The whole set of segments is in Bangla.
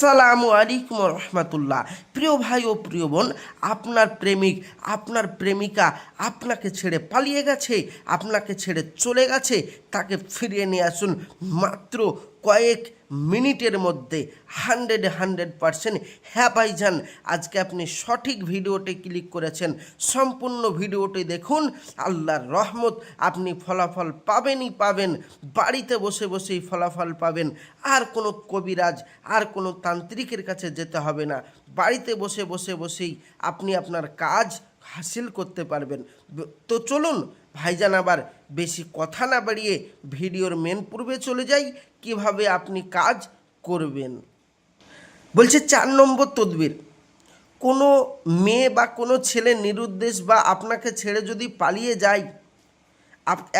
আসসালামু আলাইকুম রহমতুল্লাহ। প্রিয় ভাই ও প্রিয় বোন, আপনার প্রেমিক, আপনার প্রেমিকা আপনাকে ছেড়ে পালিয়ে গেছে, আপনাকে ছেড়ে চলে গেছে, তাকে ফিরিয়ে নিয়ে আসুন মাত্র কয়েক মিনিটের মধ্যে হান্ড্রেড হান্ড্রেড পারসেন্ট হ্যাঁ ভাইজান আজকে আপনি সঠিক ভিডিওটি ক্লিক করেছেন। সম্পূর্ণ ভিডিওটি দেখুন। আল্লাহর রহমত, আপনি ফলাফল পাবেনই পাবেন। বাড়িতে বসে বসেই ফলাফল পাবেন। আর কোনো কবিরাজ, আর কোনো তান্ত্রিকের কাছে যেতে হবে না। বাড়িতে বসে বসে বসেই আপনি আপনার কাজ হাসিল করতে পারবেন। তো চলুন ভাইজান আবার বেশি কথা না বাড়িয়ে ভিডিওর মেন পূর্বে চলে যাই, কীভাবে আপনি কাজ করবেন। বলছে চার নম্বর তদবির। কোনো মেয়ে বা কোনো ছেলে নিরুদ্দেশ বা আপনাকে ছেড়ে যদি পালিয়ে যায়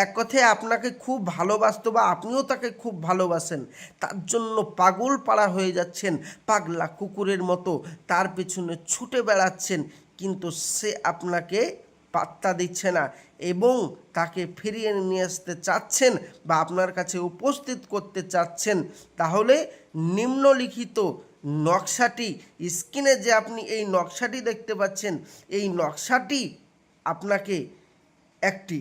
এক কথায় আপনাকে খুব ভালোবাসতো বা আপনিও তাকে খুব ভালোবাসেন, তার জন্য পাগল পাড়া হয়ে যাচ্ছেন, পাগলা কুকুরের মতো, তার পেছনে ছুটে বেড়াচ্ছেন, কিন্তু সে আপনাকে পাত্তা দিচ্ছে না এবং তাকে ফিরিয়ে নিয়ে আসতে চাচ্ছেন বা আপনার কাছে উপস্থিত করতে চাচ্ছেন, তাহলে নিম্নলিখিত নকশাটি, স্ক্রিনে যে আপনি এই নকশাটি দেখতে পাচ্ছেন, এই নকশাটি আপনাকে একটি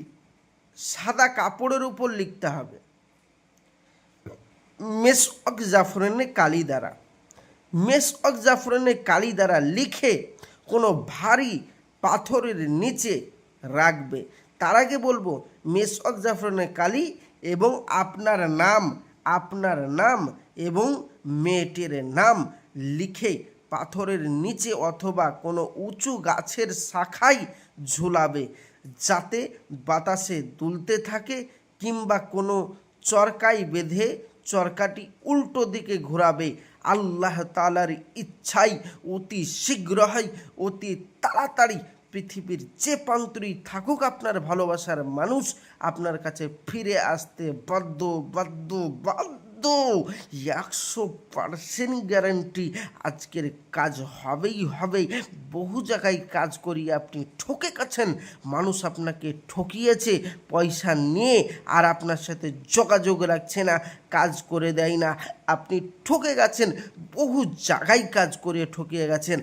সাদা কাপড়ের উপর লিখতে হবে। মেস অক জাফরানে কালি দ্বারা মেস অক জাফরানে কালি দ্বারা লিখে কোনো ভারী পাথরের নিচে রাখবে। তার আগে বলব মেস অক জাফরানে কালি এবং আপনার নাম আপনার নাম এবং মেয়েটির নাম লিখে পাথরের নিচে অথবা কোনো উঁচু গাছের শাখায় ঝুলাবে যাতে বাতাসে দুলতে থাকে কিংবা কোনো চরকায় বেঁধে চরকাটি উল্টো দিকে ঘোরাবে। আল্লাহ তালার ইচ্ছাই অতি শীঘ্রই, অতি তাড়াতাড়ি পৃথিবীর যে প্রান্তরেই থাকুক আপনার ভালোবাসার মানুষ আপনার কাছে ফিরে আসতে বাধ্য বাধ্য বাধ্য। একশো পার্সেন্ট গ্যারান্টি আজকের কাজ হবেই হবে। বহু জায়গায় কাজ করিয়ে আপনি ঠকে গেছেন, মানুষ আপনাকে ঠকিয়েছে, পয়সা নিয়ে আর আপনার সাথে যোগাযোগ রাখছে না, কাজ করে দেয় না। আপনি ঠকে গেছেন, বহু জায়গায় কাজ করে ঠকিয়ে গেছেন।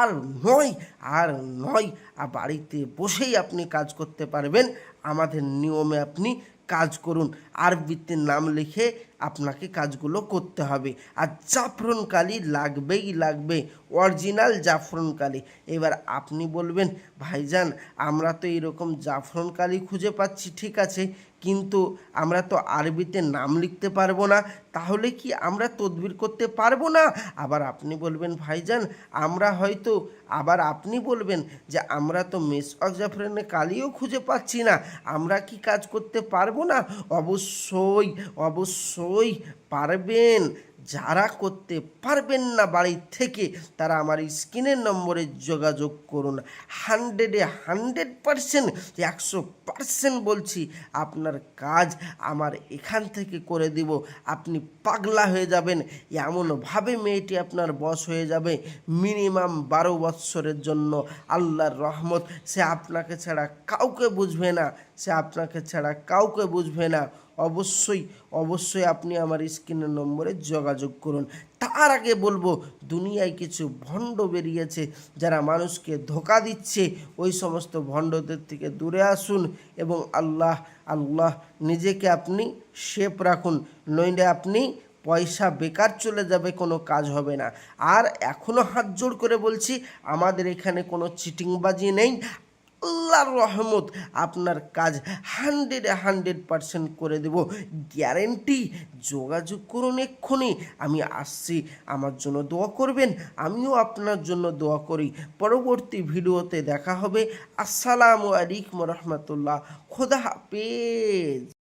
আর নয় আর নয়, আর বাড়িতে বসেই আপনি কাজ করতে পারবেন। আমাদের নিয়মে আপনি কাজ করুন। আরবিতে নাম লিখে আপনাকে কাজগুলো করতে হবে। আর জাফরন কালি লাগবেই লাগবে, অরিজিনাল জাফরন কালি। এবার আপনি বলবেন, ভাইজান, আমরা তো এরকম জাফরন কালি খুঁজে পাচ্ছি, ঠিক আছে, কিন্তু আমরা তো আরবিতে নাম লিখতে পারব না, তাহলে কি আমরা তদবির করতে পারব না? আবার আপনি বলবেন, ভাইজান, আমরা হয়তো, আবার আপনি বলবেন যে, আমরা তো মেস অফ জাফরানে কালিও খুঁজে পাচ্ছি না, আমরা কি কাজ করতে পারব না? অবশ্যই অবশ্যই। পারবেন। যারা করতে পারবেন না বাড়ি থেকে, তারা আমার স্ক্রিনের নম্বরে যোগাযোগ করুন। হান্ড্রেডে হান্ড্রেড পারসেন্ট, একশো পারসেন্ট বলছি আপনার কাজ আমার এখান থেকে করে দিব। আপনি পাগলা হয়ে যাবেন, এমনভাবে মেয়েটি আপনার বস হয়ে যাবে মিনিমাম বারো বৎসরের জন্য। আল্লাহর রহমত, সে আপনাকে ছাড়া কাউকে বুঝবে না, সে আপনাকে ছাড়া কাউকে বুঝবে না। অবশ্যই অবশ্যই আপনি আমার স্ক্রিনের নম্বরে যোগাযোগ করুন। তার আগে বলব, দুনিয়ায় কিছু ভণ্ড বেরিয়েছে, যারা মানুষকে ধোকা দিচ্ছে। ওই সমস্ত ভণ্ডদের থেকে দূরে আসুন এবং আল্লাহ আল্লাহ নিজেকে আপনি সেফ রাখুন। নইলে আপনি পয়সা বেকার চলে যাবে, কোনো কাজ হবে না। আর এখনও হাত জোড় করে বলছি, আমাদের এখানে কোনো চিটিংবাজি নেই। আল্লাহর রহমত আপনার কাজ হান্ড্রেডে হান্ড্রেড পারসেন্ট করে দেব। গ্যারেন্টি যোগাযোগ করুন এক্ষুনি। আমি আসছি, আমার জন্য দোয়া করবেন, আমিও আপনার জন্য দোয়া করি। পরবর্তী ভিডিওতে দেখা হবে। আসসালামু আলাইকুম রহমতুল্লাহ। খোদা হাফেজ।